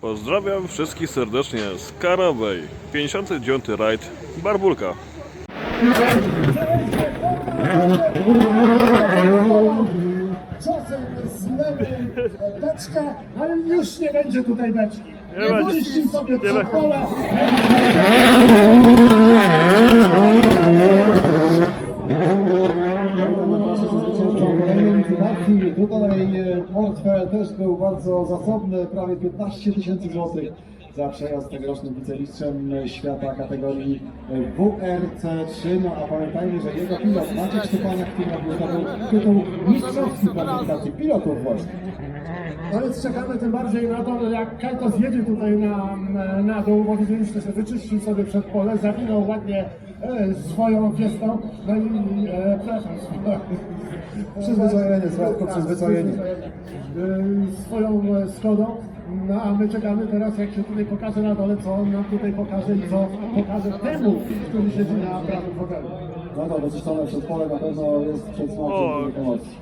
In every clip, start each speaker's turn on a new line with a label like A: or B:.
A: Pozdrawiam wszystkich serdecznie z Karabej. 59. rajd Barbulka.
B: Czasem z lewej beczka, ale już nie będzie tutaj beczki.
A: Nie
B: Nie. Likwidacji. Tutaj e, portfel też był bardzo zasobny, prawie 15 tysięcy złotych za przejazd tegorocznym wicemistrzem świata kategorii e, WRC3. No a pamiętajmy, że jego pilot Maciek Szczepaniak, który odbył tytuł mistrzowski kwalifikacji pilotów właśnie.
C: No więc czekamy tym bardziej na to, jak Kajtos jedzie tutaj na, na dół, bo widzieliście, że wyczyścił sobie przed pole, zawinął ładnie e, swoją fiestą, no i e, przepraszam,
B: Przyzwyczajenie, Zlatko, przyzwyczajenie.
C: E, swoją e, Skodą. No a my czekamy teraz, jak się tutaj pokaże na dole, co on nam tutaj pokaże i co pokaże temu, który siedzi na prawym fotelu.
B: No to wyczyszczone przed pole na pewno jest przed smakiem emocji.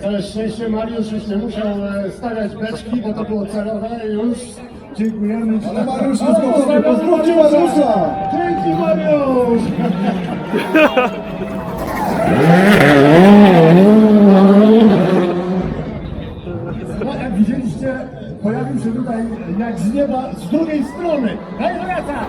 C: Całe szczęście Mariusz już nie musiał e, stawiać beczki, bo to było celowe już. Dziękujemy.
B: Ale Mariusz jest gotowy, pozdrówcie Mariusza!
C: Dzięki Mariusz! No jak widzieliście, pojawił się tutaj jak z nieba z drugiej strony. Daj wraca!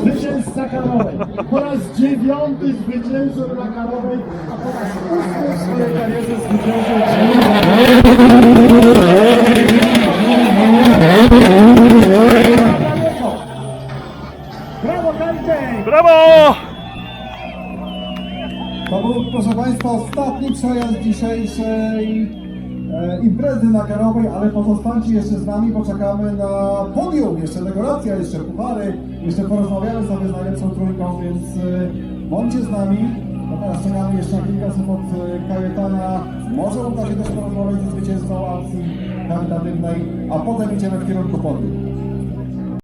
C: Zwycięzca Karowej. Po raz dziewiąty zwycięzcą na Karowej, a po raz ósmy w swojej karierze zwycięzcą Brawo!
A: Brawo!
B: To był, proszę Państwa, ostatni przejazd dzisiejszej e, imprezy na Karowej, ale pozostańcie jeszcze z nami, poczekamy na podium, jeszcze dekoracja, jeszcze puchary, jeszcze porozmawiamy sobie z najlepszą trójką, więc e, bądźcie z nami. No teraz czekamy jeszcze kilka słów od e, Kajetana. Może uda się też porozmawiać ze zwycięzcą akcji charytatywnej, a potem idziemy w kierunku podium.